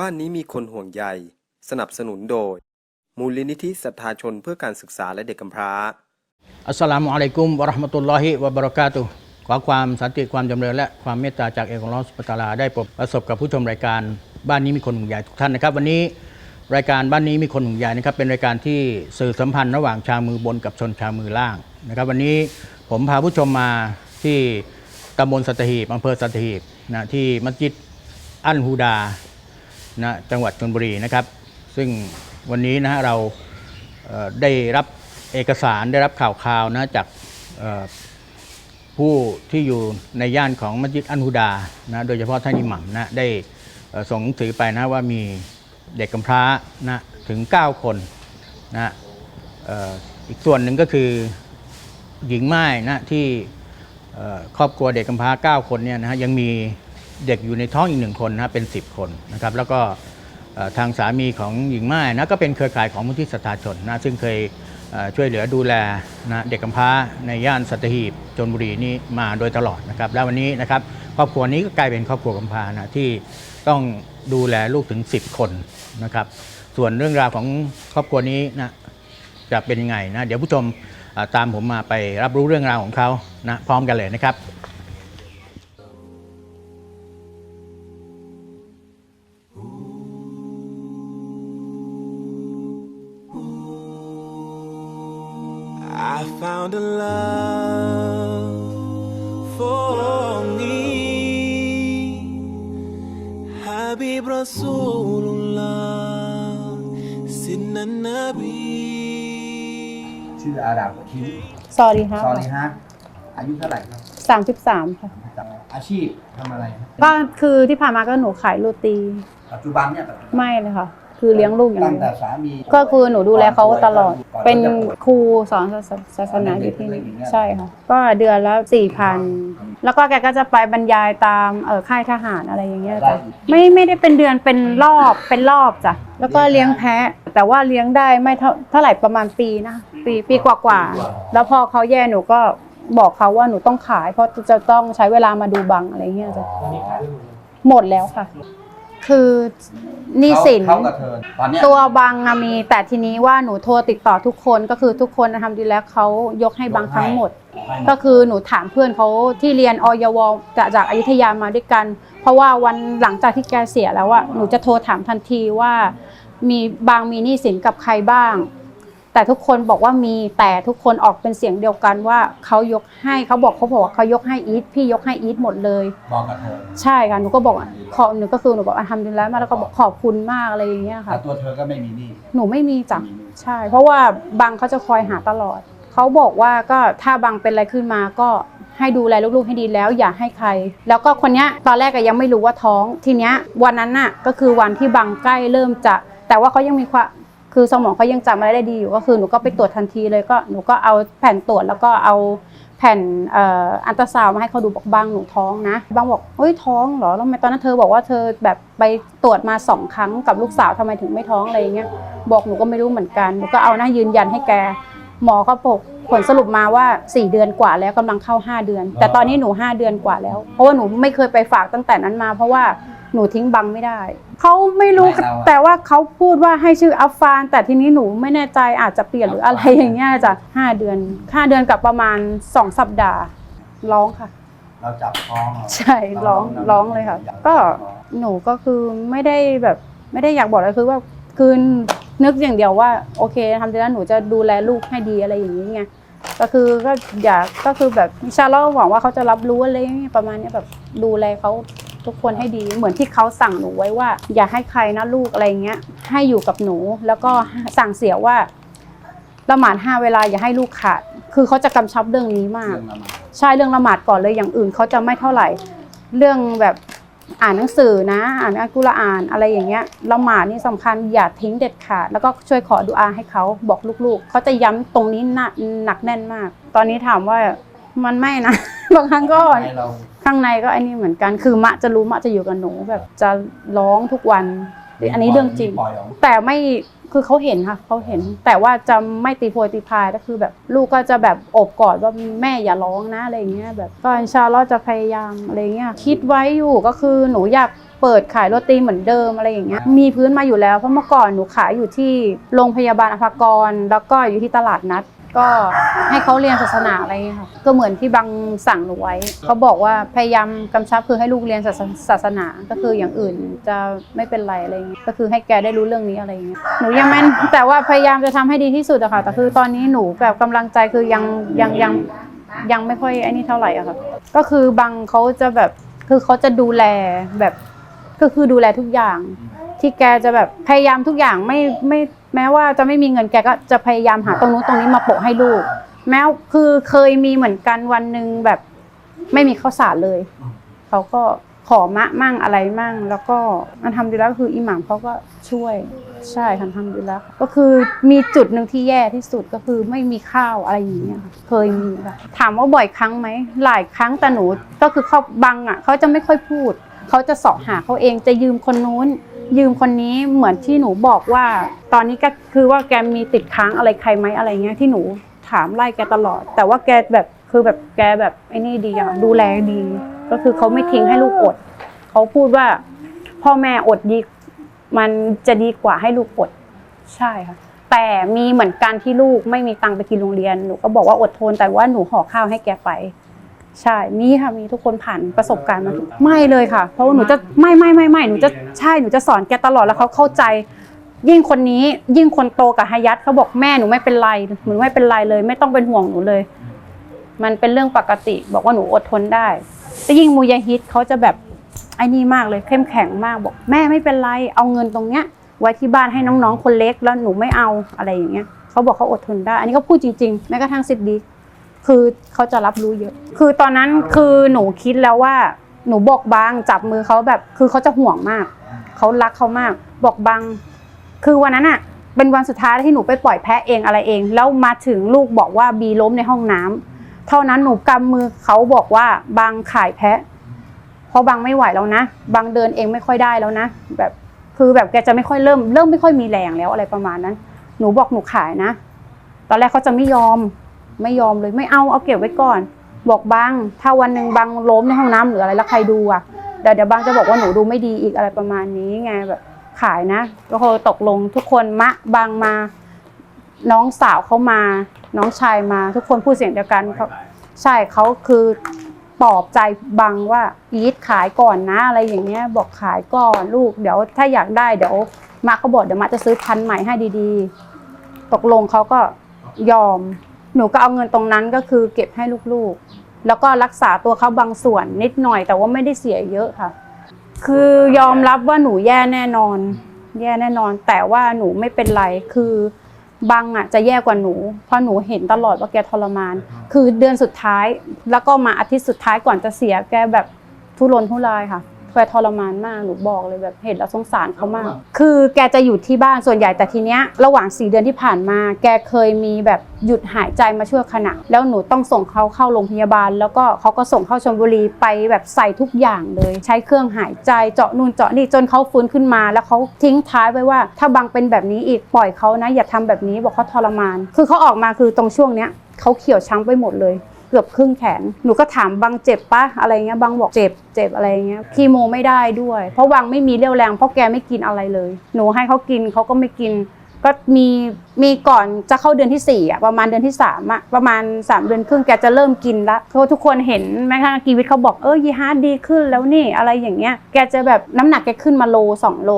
บ้านนี้มีคนห่วงใย สนับสนุนโดย มูลนิธิศรัทธาชนเพื่อการศึกษาและเด็กกำพร้า อัสสลามุอะลัยกุมวะราะห์มะตุลลอฮิวะบะเราะกาตุฮ์ขอความสันติความจำเริญและความเมตตาจากเอกอัลลอสุบฮานะฮูวะตะอาลาได้ประสบกับผู้ชมรายการบ้านนี้มีคนห่วงใยทุกท่านนะครับ วันนี้รายการบ้านนี้มีคนห่วงใยนะครับ เป็นรายการที่สื่อสัมพันธ์ระหว่างชาวมือบนกับชนชาวมือล่างนะครับ วันนี้ผมพาผู้ชมมาที่ตำบลสัตหีบอำเภอสัตหีบนะที่มัสยิดอันฮูดา นะจังหวัดชลบุรีนะครับ ซึ่งวันนี้นะฮะเราเได้รับเอกสารได้รับข่าวข่าวนะจากผู้ที่อยู่ในย่านของมัสยิดอันฮุดานะโดยเฉพาะท่านอิหมัมนะได้ส่งหนังสือไปนะว่ามีเด็กกำพร้านะถึง 9 คนนะอีกส่วนหนึ่งก็คือหญิงไม้นะที่ครอบครัวเด็กกำพร้า 9 คนเนี่ยนะฮะยังมี เด็กอยู่ในท้องอีกหนึ่งคนนะเป็น 10 คนนะครับแล้วก็ทางสามีของหญิงไม้นะก็เป็นเครือข่ายของมูลที่สตาชนนะซึ่งเคยช่วยเหลือดูแลนะเด็กกำพร้าในย่านสัตหีบชนบุรีนี่มาโดยตลอดนะครับแล้ววันนี้นะครับครอบครัวนี้ก็กลายเป็นครอบครัวกำพร้านะที่ต้องดูแลลูกถึง 10 คนนะครับส่วนเรื่องราวของครอบครัวนี้นะจะเป็นยังไงนะเดี๋ยวผู้ชมตามผมมาไปรับรู้เรื่องราวของเขานะพร้อมกันเลยนะครับ found a love for me Habib Rasulullah Sidna Nabi ชื่ออาดามคิ้วสอดีค่ะซอลีฮะอายุเท่าไหร่ครับสามสิบสามค่ะอาชีพทำอะไรครับก็คือที่ผ่านมาก็หนูขายโรตี ปัจจุบันเนี่ยปัจจุบันไม่เลยค่ะ คือเลี้ยงลูกอย่างตั้งเดีแต่ยวสามีก็คือหนูดูแลเขาตลอด ก่เป็นขาจะดครูสอนศาสศาสนาอยู่ที่นี่ใช่ค่ะ ก็เดือนละสี่พันแล้วก็แกก็จะไปบรรยายตามเออค่ายทหารอะไรอย่างเงี้ยจ้ะไม่ไม่ได้เป็นเดือนเป็นรอบเป็นรอบจ้ะแล้วก็เลี้ยงแพะ แต่ว่าเลี้ยงได้ไม่เท่าเท่าไหร่ประมาณปีนะปีปีกว่าๆแล้วพอเขาแย่หนูก็บอกเขาว่าหนูต้องขาย เพราะจะต้องใช้เวลามาดูบังอะไรเงี้ยจ้ะหมดแล้วค่ะ คือหนี่สินเขากับเธอตอนเนี้ยตัวบังอะมี แต่ทีนี้ว่าหนูโทรติดต่อทุกคนก็คือทุกคนทำดีแล้วเขายกให้บังทั้งหมดก็คือหนูถามเพื่อนเขาที่เรียนอยวจากจากอยุธยามาด้วยกัน เพราะว่าวันหลังจากที่แกเสียแล้วอะหนูจะโทรถามทันทีว่า มีบางมีหนี้สินกับใครบ้าง แต่ทุกคนบอกว่ามีแต่ทุกคนออกเป็นเสียงเดียวกันว่าเขายกให้เขาบอกเขาบอกว่าเขายกให้อีทพี่ยกให้อีทหมดเลยบอกกับเธอใช่ค่ะหนูก็บอกอะขอหนูก็คือหนูบอกอะทำดีแล้วมาแล้วก็บอกขอบคุณมากอะไรอย่างเงี้ยแต่ค่ะตัวเธอก็ไม่มีหนี้หนูไม่มีจ้ะใช่ เพราะว่าบางเขาจะคอยหาตลอดเขาบอกว่าก็ถ้าบางเป็นอะไรขึ้นมาก็ให้ดูแลลูกๆให้ดีแล้วอย่าให้ใคร แล้วก็คนเนี้ยตอนแรกก็ยังไม่รู้ว่าท้องทีเนี้ยวันนั้นน่ะก็คือวันที่บางใกล้เริ่มจะ แต่ว่าเขายังมีความ คือสมองเขายังจำอะไรได้ดีอยู่ก็คือหนูก็ไปตรวจทันทีเลยก็หนูก็เอาแผ่นตรวจแล้วก็เอาแผ่นอันตราซาวด์มาให้เขาดูบอกบางหนูท้องนะบางบอกเฮ้ยท้องเหรอแล้วทำไมตอนนั้นเธอบอกว่าเธอแบบไปตรวจมาสองครั้งกับลูกสาวทำไมถึงไม่ท้องอะไรอย่างเงี้ยบอกหนูก็ไม่รู้เหมือนกันหนูก็เอาหน้ายืนยันให้แก หมอเขาบอกผลสรุปมาว่า 4 เดือนกว่าแล้วกำลังเข้า 5 เดือน แต่ตอนนี้หนู 5 เดือนกว่าแล้ว เพราะว่าหนูไม่เคยไปฝากตั้งแต่นั้นมา เพราะว่า หนูทิ้งบังไม่ได้ เขาไม่รู้ไม่เราอะ แต่ว่าเขาพูดว่าให้ชื่ออัฟฟาน แต่ทีนี้หนูไม่แน่ใจอาจจะเปลี่ยนหรืออะไรอย่างเงี้ยจ้ะห้าเดือนห้าเดือนกับประมาณ2สัปดาห์ร้องค่ะ เราจับท้องเหรอใช่ร้องร้องเลยค่ะก็หนูก็คือไม่ได้แบบไม่ได้อยากบอกเลยคือว่าคือนึกอย่างเดียวว่า โอเคทำดีแล้วหนูจะดูแลลูกให้ดีอะไรอย่างนี้ไงก็คือก็อยากก็คือแบบอินชาเราหวังว่าเขาจะรับรู้อะไรอย่างเงี้ยประมาณเนี้ยแบบดูแลเขา ทุกคนให้ดีเหมือนที่เขาสั่งหนูไว้ว่า อย่าให้ใครนะลูกอะไรอย่างเงี้ย ให้อยู่กับหนูแล้วก็สั่งเสียว่าละหมาดห้าเวลาอย่าให้ลูกขาด คือเขาจะกำชับเรื่องนี้มากเรื่องละหมาดใช่เรื่องละหมาดก่อนเลยอย่างอื่นเขาจะไม่เท่าไหร่ เรื่องแบบอ่านหนังสือนะ อ่านอัลกุรอานอะไรอย่างเงี้ยละหมาดนี่สำคัญอย่าทิ้งเด็ดขาด แล้วก็ช่วยขอดุอาให้เขาบอกลูกๆเขาจะย้ำตรงนี้หนักหนักแน่นมาก ตอนนี้ถามว่ามันไม่นะบางครั้งก็ให้เรา ข้างในก็อันนี้เหมือนกัน คือมะจะรู้มะจะอยู่กับหนูแบบจะร้องทุกวัน อันนี้เรื่องจริงปล่อยออกแต่ไม่คือเขาเห็นค่ะเขาเห็น แต่ว่าจะไม่ตีโพยตีพายก็คือแบบลูกก็จะแบบโอบกอดว่าแม่อย่าร้องนะอะไรอย่างเงี้ยแบบก็อินชาอัลลอฮ์จะพยายามอะไรเงี้ยคิดไว้อยู่ก็คือหนูอยากเปิดขายโรตีเหมือนเดิมอะไรอย่างเงี้ยมีพื้นมาอยู่แล้วเพราะเมื่อก่อนหนูขายอยู่ที่โรงพยาบาลอภากร แล้วก็อยู่ที่ตลาดนัด ก็ให้เขาเรียนศาสนาอะไรอย่างเงี้ยค่ะก็เหมือนที่บางสั่งหนูไว้เขาบอกว่าพยายามกำชับคือให้ลูกเรียนศาสนาก็คืออย่างอื่นจะไม่เป็นไรอะไรเงี้ยก็คือให้แกได้รู้เรื่องนี้อะไรเงี้ยหนูยังไม่แต่ว่าพยายามจะทำให้ดีที่สุดอะค่ะแต่คือตอนนี้หนูแบบกำลังใจคือยังยังยังยังไม่ค่อยไอ้นี่เท่าไหร่อะค่ะก็คือบางเขาจะแบบคือเขาจะดูแลแบบก็คือดูแลทุกอย่าง ที่แกจะแบบพยายามทุกอย่างไม่ไม่ แม้ว่าจะไม่มีเงินแกก็จะพยายามหาตรงนู้นตรงนี้มาโปะให้ลูก แม้คือเคยมีเหมือนกันวันหนึ่งแบบไม่มีข้าวสารเลย เขาก็ขอมะมั่งอะไรมั่ง แล้วก็มันทำดีแล้วคืออิหม่ามเขาก็ช่วยใช่ค่ะทำดีแล้วก็คือมีจุดหนึ่งที่แย่ที่สุดก็คือไม่มีข้าวอะไรอย่างเงี้ยค่ะเคยมีค่ะถามว่าบ่อยครั้งไหมหลายครั้งแต่หนูก็คือเขาบังอะเขาจะไม่ค่อยพูด เขาจะเสาะหาเขาเองจะยืมคนนู้น ยืมคนนี้เหมือนที่หนูบอกว่า ตอนนี้ก็คือว่าแกมีติดค้างอะไรใครไหมอะไรเงี้ยที่หนูถามไล่แกตลอด แต่ว่าแกแบบคือแบบแกแบบไอ้นี่ดีอะดูแลดี ก็คือเขาไม่ทิ้งให้ลูกอดเขาพูดว่า พ่อแม่อดดีมันจะดีกว่าให้ลูกอด ใช่ค่ะแต่มีเหมือนกันที่ลูกไม่มีตังค์ไปกินโรงเรียนหนูก็บอกว่าอดทนแต่ว่าหนูห่อข้าวให้แกไป ใช่มีค่ะมีทุกคนผ่านประสบการณ์มาทุกไม่เลยค่ะ เพราะว่าหนูจะไม่ไม่ไม่ไม่หนูจะใช่หนูจะสอนแกตลอดแล้วเขาเข้าใจ ยิ่งคนนี้ยิ่งคนโตกับฮายัตเขาบอกแม่หนูไม่เป็นไรหนูไม่เป็นไรเลย ไม่ต้องเป็นห่วงหนูเลย มันเป็นเรื่องปกติ บอกว่าหนูอดทนได้แต่ยิ่งมูยาฮิตเขาจะแบบไอ้นี่มากเลยเข้มแข็งมากบอกแม่ไม่เป็นไร เอาเงินตรงเนี้ย ไว้ที่บ้านให้น้องๆคนเล็กแล้วหนูไม่เอาอะไรอย่างเงี้ยเขาบอกเขาอดทนได้ อันนี้เขาพูดจริงๆแม้กระทั่งสิทธิ์ดี คือเขาจะรับรู้เยอะ คือตอนนั้นคือหนูคิดแล้วว่าหนูบอกบางจับมือเขาแบบ คือเขาจะห่วงมาก เขารักเขามาก บอกบาง คือวันนั้นอะเป็นวันสุดท้ายที่หนูไปปล่อยแพะเองอะไรเอง แล้วมาถึงลูกบอกว่าบีล้มในห้องน้ำเท่านั้นหนูกำมือเขาบอกว่าบางขายแพะ เพราะบางไม่ไหวแล้วนะ บางเดินเองไม่ค่อยได้แล้วนะ แบบคือแบบแกจะไม่ค่อยเริ่ม เริ่มไม่ค่อยมีแรงแล้วอะไรประมาณนั้น หนูบอกหนูขายนะ ตอนแรกเขาจะไม่ยอม ไม่ยอมเลยไม่เอาเอาเก็บไว้ก่อน บอกบางถ้าวันหนึ่งบางล้มในห้องน้ำหรืออะไรแล้วใครดูอะเดี๋ยวเดี๋ยวบางจะบอกว่าหนูดูไม่ดีอีกอะไรประมาณนี้ไงแบบขายนะก็คือตกลงทุกคนมะบางมา น้องสาวเขามา น้องชายมาทุกคนพูดเสียงเดียวกันเขาใช่เขาคือปลอบใจบังว่าอีทขายก่อนนะอะไรอย่างเงี้ย บอกขายก่อนลูกเดี๋ยวถ้าอยากได้เดี๋ยวมาเขาบอกเดี๋ยวมาจะซื้อพันธุ์ใหม่ให้ดีๆ ตกลงเขาก็ยอม หนูก็เอาเงินตรงนั้นก็คือเก็บให้ลูกๆ แล้วก็รักษาตัวเขาบางส่วนนิดหน่อย แต่ว่าไม่ได้เสียเยอะค่ะ คือยอมรับว่าหนูแย่แน่นอน แย่แน่นอน แต่ว่าหนูไม่เป็นไรคือบังอะจะแย่กว่าหนู เพราะหนูเห็นตลอดว่าแกทรมาน คือเดือนสุดท้ายแล้วก็มาอาทิตย์สุดท้ายก่อนจะเสียแกแบบทุรนทุรายค่ะ แกทรมานมากหนูบอกเลยแบบเห็นแล้วสงสารเขามาก คือแกจะอยู่ที่บ้านส่วนใหญ่แต่ทีเนี้ยระหว่างสี่เดือนที่ผ่านมา แกเคยมีแบบหยุดหายใจมาชั่วขณะแล้วหนูต้องส่งเขาเข้าโรงพยาบาล แล้วก็เขาก็ส่งเข้าชลบุรีไปแบบใส่ทุกอย่างเลย ใช้เครื่องหายใจเจาะนู่นเจาะนี่จนเขาฟื้นขึ้นมา แล้วเขาทิ้งท้ายไว้ว่า ถ้าบังเป็นแบบนี้อีกปล่อยเขานะ อย่าทำแบบนี้บอกเขาทรมาน คือเขาออกมาคือตรงช่วงเนี้ยเขาเขียวช้ำไปหมดเลยเกือบครึ่งแขน หนูก็ถามบางเจ็บปะอะไรเงี้ยบางบอกเจ็บเจ็บอะไรเงี้ยคีโมไม่ได้ด้วย เพราะบางไม่มีเรี่ยวแรงเพราะแกไม่กินอะไรเลย หนูให้เขากินเขาก็ไม่กิน ก็มีมีก่อนจะเข้าเดือนที่สี่อะประมาณเดือนที่สามอะประมาณสามเดือนครึ่งแกจะเริ่มกินละเพราะว่าทุกคนเห็นแม้กระทั่งกีวิทเขาบอกเออยีฮาร์ดดีขึ้นแล้วนี่อะไรอย่างเงี้ยแกจะแบบน้ำหนักแกขึ้นมาโลสองโล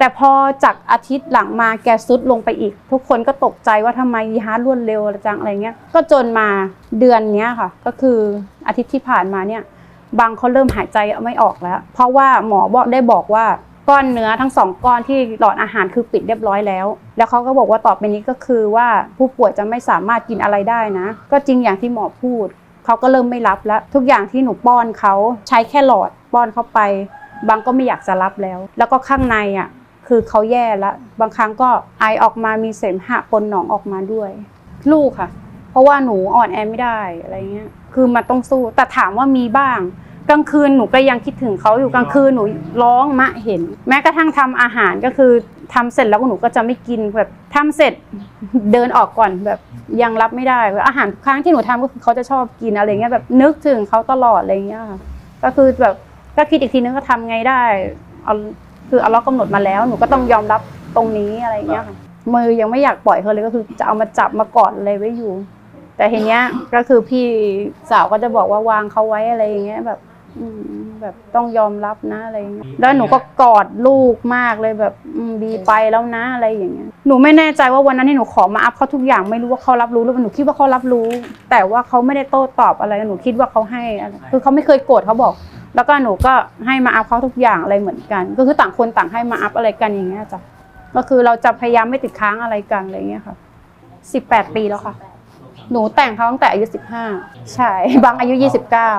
แต่พอจากอาทิตย์หลังมาแกซุดลงไปอีก ทุกคนก็ตกใจว่าทำไมยีฮาร์ดรวดเร็วจังอะไรเงี้ย ก็จนมาเดือนเนี้ยค่ะ ก็คืออาทิตย์ที่ผ่านมาเนี่ยบางเขาเริ่มหายใจไม่ออกแล้ว เพราะว่าหมอบอกได้บอกว่าก้อนเนื้อทั้งสองก้อนที่หลอดอาหารคือปิดเรียบร้อยแล้ว แล้วเขาก็บอกว่าต่อไปนี้ก็คือว่าผู้ป่วยจะไม่สามารถกินอะไรได้นะ ก็จริงอย่างที่หมอพูด เขาก็เริ่มไม่รับแล้ว ทุกอย่างที่หนูป้อนเขาใช้แค่หลอดป้อนเข้าไป บางก็ไม่อยากจะรับแล้ว แล้วก็ข้างในอะ คือเขาแย่แล้วบางครั้งก็ไอออกมามีเสมหะปนหนองออกมาด้วย ลูกค่ะ เพราะว่าหนูอ่อนแอไม่ได้อะไรเงี้ย คือมันต้องสู้แต่ถามว่ามีบ้างกลางคืนหนูก็ยังคิดถึงเขาอยู่กลางคืนหนูร้องมะเห็น แม้กระทั่งทำอาหารก็คือทำเสร็จแล้วหนูก็จะไม่กินแบบทำเสร็จเดินออกก่อนแบบยังรับไม่ได้อาหารครั้งที่หนูทำก็คือเขาจะชอบกินอะไรเงี้ยแบบนึกถึงเขาตลอดอะไรเงี้ยค่ะก็คือแบบก็คิดอีกทีนึงก็ทำไงได้เอา คือเอาล็อกกำหนดมาแล้วหนูก็ต้องยอมรับตรงนี้อะไรเงี้ยค่ะมือยังไม่อยากปล่อยเขาเลยก็คือจะเอามาจับมากอดอะไรไว้อยู่ แต่ทีเนี้ยก็คือพี่สาวก็จะบอกว่าวางเขาไว้อะไรอย่างเงี้ยแบบอืมแบบต้องยอมรับนะอะไรอย่างเงี้ยแล้วหนูก็กอดลูกมากเลยแบบอืมดีไปแล้วนะอะไรอย่างเงี้ยหนูไม่แน่ใจว่าวันนั้นที่หนูขอมาอัพเขาทุกอย่างไม่รู้ว่าเขารับรู้หรือเปล่าหนูคิดว่าเขารับรู้ แต่ว่าเขาไม่ได้โต้ตอบอะไรหนูคิดว่าเขาให้อะไรคือเขาไม่เคยโกรธเขาบอก แล้วก็หนูก็ให้มาอัพเขาทุกอย่างอะไรเหมือนกัน ก็คือต่างคนต่างให้มาอัพอะไรกันอย่างเงี้ยจ้ะก็คือเราจะพยายามไม่ติดค้างอะไรกันอะไรเงี้ยค่ะสิบแปดปีแล้วค่ะ หนูแต่งเขาตั้งแต่อายุสิบห้าใช่บางอายุยี่สิบเก้า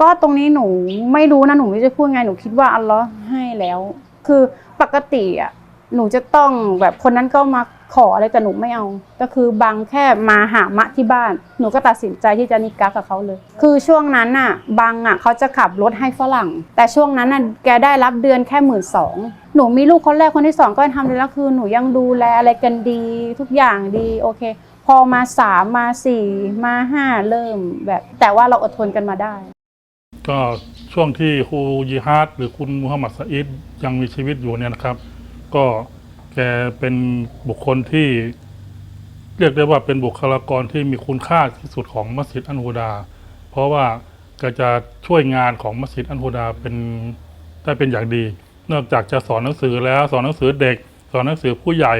ก็ตรงนี้หนูไม่รู้นะหนูไม่รู้จะพูดไงหนูคิดว่าอัลลอฮ์ให้แล้ว คือปกติอะ หนูจะต้องแบบคนนั้นก็มาขออะไรแต่หนูไม่เอา ก็คือบางแค่มาหามะที่บ้าน หนูก็ตัดสินใจที่จะนิกากับเขาเลย คือช่วงนั้นน่ะบางอะเขาจะขับรถให้ฝรั่ง แต่ช่วงนั้นน่ะแกได้รับเดือนแค่หมื่นสองหนูมีลูกคนแรกคนที่สองก็ทำเลยแล้วคือหนูยังดูแลอะไรกันดี ทุกอย่างดีโอเค พอมาสามมาสี่มาห้าเริ่มแบบ แต่ว่าเราอดทนกันมาได้ ก็ช่วงที่ครูยิฮาดหรือคุณมูฮัมหมัดสอีดยังมีชีวิตอยู่เนี่ยนะครับ ก็แกเป็นบุคคลที่เรียกได้ว่าเป็นบุคลากรที่มีคุณค่าที่สุดของมัสยิดอันฮูดา เพราะว่าแกจะช่วยงานของมัสยิดอันฮูดาเป็นได้เป็นอย่างดี นอกจากจะสอนหนังสือแล้วสอนหนังสือเด็ก สอนหนังสือผู้ใหญ่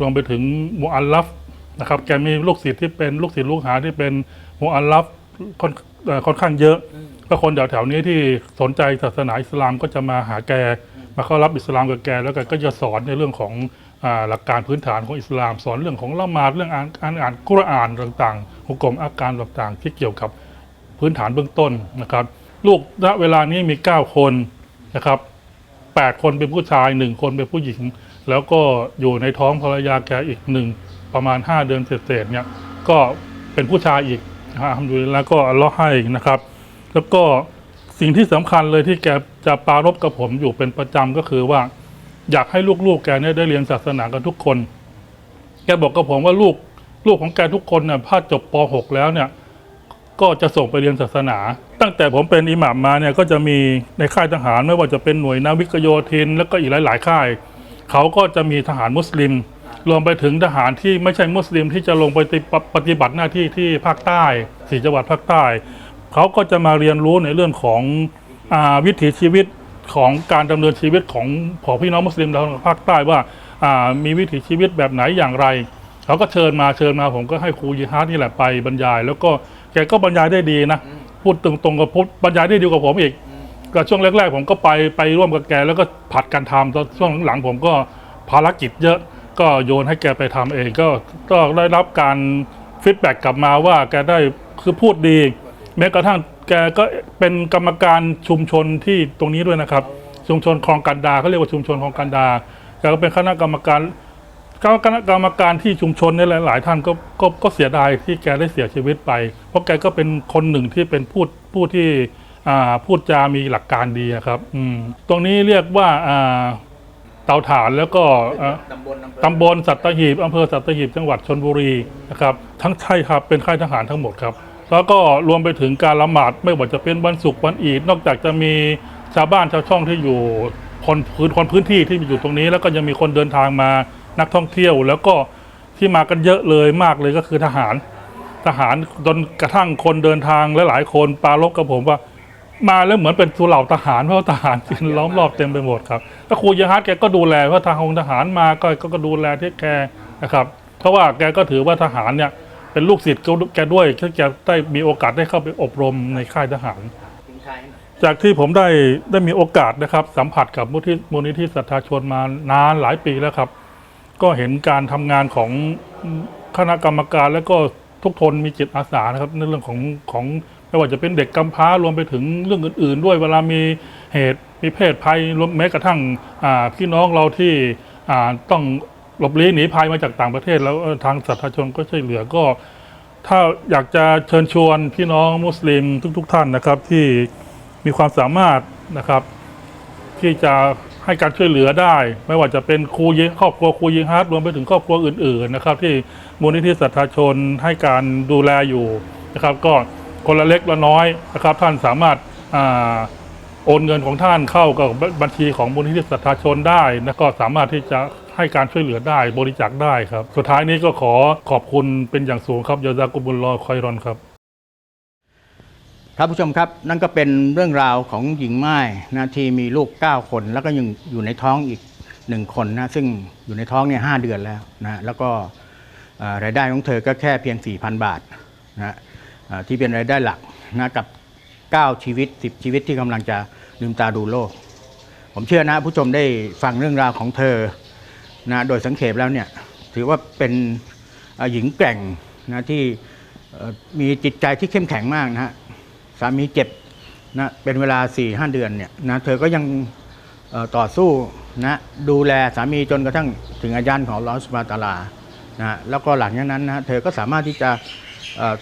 รวมไปถึงมุอัลลัฟนะครับแกมีลูกศิษย์ที่เป็นลูกศิษย์ลูกหาที่เป็นมุอัลลัฟค่อนค่อนข้างเยอะก็คนแถวๆนี้ที่สนใจศาสนาอิสลามก็จะมาหาแก มาเข้ารับอิสลามกับแกแล้วแกก็จะสอนในเรื่องของหลักการพื้นฐานของอิสลาม สอนเรื่องของละหมาดเรื่องอ่านอ่านอ่านกุรอานต่างๆ หุกกลมอาการต่างๆ ที่เกี่ยวกับพื้นฐานเบื้องต้นนะครับ ลูกณเวลานี้มี 9 คนนะครับ8คนเป็นผู้ชาย 1 คนเป็นผู้หญิง แล้วก็อยู่ในท้องภรรยาแกอีกหนึ่งประมาณ 5 เดือนเศษๆเนี่ยก็เป็นผู้ชายอีกนะฮะทำดูแล้วก็อัลลาะห์ให้นะครับ แล้วก็ สิ่งที่สำคัญเลยที่แกจะปรารบกับผมอยู่เป็นประจำก็คือว่า อยากให้ลูกๆ แกเนี่ยได้เรียนศาสนากันทุกคน แกบอกกับผมว่าลูกลูกของแกทุกคนเนี่ยพอจบป .6 แล้วเนี่ย ก็จะส่งไปเรียนศาสนา ตั้งแต่ผมเป็นอิหม่ามมาเนี่ยก็จะมีในค่ายทหารไม่ว่าจะเป็นหน่วยนาวิกโยธิน แล้วก็อีกหลาย ๆ ค่าย เขาก็จะมีทหารมุสลิม รวมไปถึงทหารที่ไม่ใช่มุสลิมที่จะลงไปปฏิบัติหน้าที่ที่ภาคใต้สี่จังหวัดภาคใต้ เขาก็จะมาเรียนรู้ในเรื่องของอวิถีชีวิตของการดำเนินชีวิตของของพี่น้องมุสลิมทางภาคใต้ว่ามีวิถีชีวิตแบบไหนอย่างไรเขาก็เชิญมาเชิญมาผมก็ให้ครูยิฮาร์ดนี่แหละไปบรรยาย แล้วก็แกก็บรรยายได้ดีนะพูดตรงๆกับพูดบรรยายได้ดีกว่าผมอีกก็ช่วงแรก ๆ ผมก็ไปไปร่วมกับแกแล้วก็ผัดกันทำตอนช่วงหลังๆผมก็ภารกิจเยอะก็โยนให้แกไปทำเองก็ก็ได้รับการฟีดแบ็กกลับมาว่าแกได้คือพูดดี แม้กระทั่งแกก็เป็นกรรมการชุมชนที่ตรงนี้ด้วยนะครับ ชุมชนคลองกันดาเขาเรียกว่าชุมชนคลองกันดาแกก็เป็นคณะกรรมการคณะกรรมการที่ชุมชนเนี่ยหลาย ๆ ท่านก็ก็ก็เสียดายที่แกได้เสียชีวิตไป เพราะแกก็เป็นคนหนึ่งที่เป็นพูดผู้ที่พูดจามีหลักการดีครับอืมตรงนี้เรียกว่าเตาถ่านแล้วก็ตำบลอำเภอตำบลสัตหีบอำเภอสัตหีบจังหวัดชนบุรีนะครับ ทั้งใช่ครับเป็นค่ายทหารทั้งหมดครับ แล้วก็รวมไปถึงการละหมาดไม่ว่าจะเป็นวันศุกร์วันอีด นอกจากจะมีชาวบ้านชาวช่องที่อยู่คนพื้นคนพื้นที่ที่อยู่ตรงนี้ แล้วก็ยังมีคนเดินทางมานักท่องเที่ยว แล้วก็ที่มากันเยอะเลยมากเลยก็คือทหาร ทหารจนกระทั่งคนเดินทางหลายๆคนปารบกับผมว่า มาแล้วเหมือนเป็นสุเหล่าทหารเพราะทหารจีนล้อมรอบเต็มไปหมดครับแล้วครูยะฮัดแกก็ดูแลเพราะทางองทหารมาก็ก็ก็ดูแลที่แกนะครับ เพราะว่าแกก็ถือว่าทหารเนี่ย เป็นลูกศิษย์แกด้วยที่แกได้มีโอกาสได้เข้าไปอบรมในค่ายทหารทิ้งท้ายให้หน่อยจากที่ผมได้ได้มีโอกาสนะครับ สัมผัสกับมูลที่มูลนิธิศรัทธาชนมานานหลายปีแล้วครับ ก็เห็นการทำงานของคณะกรรมการและก็ทุกทนมีจิตอาสานะครับในเรื่องของของไม่ว่าจะเป็นเด็กกำพร้ารวมไปถึงเรื่องอื่น ๆ ด้วยเวลามีเหตุมีเพศภัยรวมแม้กระทั่งอ่าพี่น้องเราที่อ่าต้อง หลบลี้หนีภัยมาจากต่างประเทศ แล้วทางสัทธาชนก็ช่วยเหลือก็ ถ้าอยากจะเชิญชวนพี่น้องมุสลิมทุกๆท่านนะครับ ที่มีความสามารถนะครับ ที่จะให้การช่วยเหลือได้ ไม่ว่าจะเป็นครูยิครอบครัวครูยิงฮาร์ดรวมไปถึงครอบครัวอื่น ๆ นะครับ ที่มูลนิธิสัทธาชนให้การดูแลอยู่นะครับ ก็คนละเล็กละน้อยนะครับ ท่านสามารถอ่า โอนเงินของท่านเข้ากับบัญชีของมูลนิธิสัทธาชนได้แล้วก็สามารถที่จะให้การช่วยเหลือได้บริจาคได้ครับ สุดท้ายนี้ก็ขอขอบคุณเป็นอย่างสูงครับยาซากุบุลลอคอยรอนครับครับผู้ชมครับนั่นก็เป็นเรื่องราวของหญิงไม้นะที่มีลูก 9 คน แล้วก็ยังอยู่ในท้องอีกหนึ่งคนนะซึ่งอยู่ในท้องเนี่ยหเดือนแล้วนะแล้วก็รายได้ของเธอก็แค่เพียง 4,000 บาทนะที่เป็นรายได้หลักนะกับ 9 ชีวิต 10 ชีวิตที่กำลังจะลืมตาดูโลก ผมเชื่อนะผู้ชมได้ฟังเรื่องราวของเธอนะโดยสังเขปแล้วเนี่ยถือว่าเป็นหญิงแกร่งนะที่มีจิตใจที่เข้มแข็งมากนะฮะสามีเจ็บนะเป็นเวลา4ี่ห้าเดือนเนี่ยนะเธอก็ยังต่อสู้นะดูแลสามีจนกระทั่งถึงอายันของลอสมาตาลานะแล้วก็หลังจากนั้นนะเธอก็สามารถที่จะ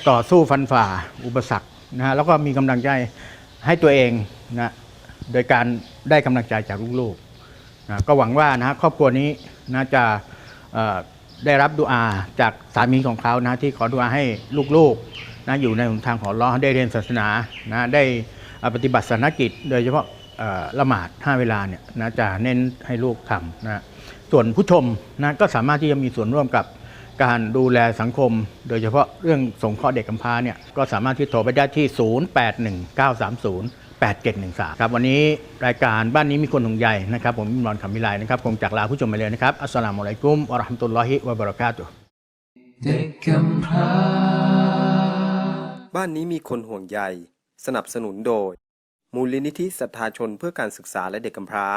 ต่อสู้ฟันฝ่าอุปสรรค นะฮะแล้วก็มีกำลังใจให้ตัวเองนะโดยการได้กำลังใจจากลูกๆนะก็หวังว่านะฮะครอบครัวนี้นะจะได้รับดุอาจากสามีของเขานะที่ขอดุอาให้ลูกๆนะอยู่ในหนทางของลอได้เรียนศาสนานะได้ปฏิบัติศาสนกิจ โดยเฉพาะอ่อละหมาด5เวลาเนี่ยนะจะเน้นให้ลูกทำนะส่วนผู้ชมนะก็สามารถที่จะมีส่วนร่วมกับ การดูแลสังคม โดยเฉพาะเรื่องสงเคราะห์เด็กกำพร้าเนี่ยก็สามารถที่โทรไปได้ที่ 0819308713 ครับ วันนี้รายการบ้านนี้มีคนห่วงใยนะครับ ผมอิมรอนคำมิไลนะครับ คงจากลาผู้ชมไปเลยนะครับ อัสสลามุอะลัยกุมวะราะห์มะตุลลอฮิวะบะเราะกาตุเด็กกำพร้าบ้านนี้มีคนห่วงใย สนับสนุนโดย มูลนิธิสัทธาชนเพื่อการศึกษาและเด็กกำพร้า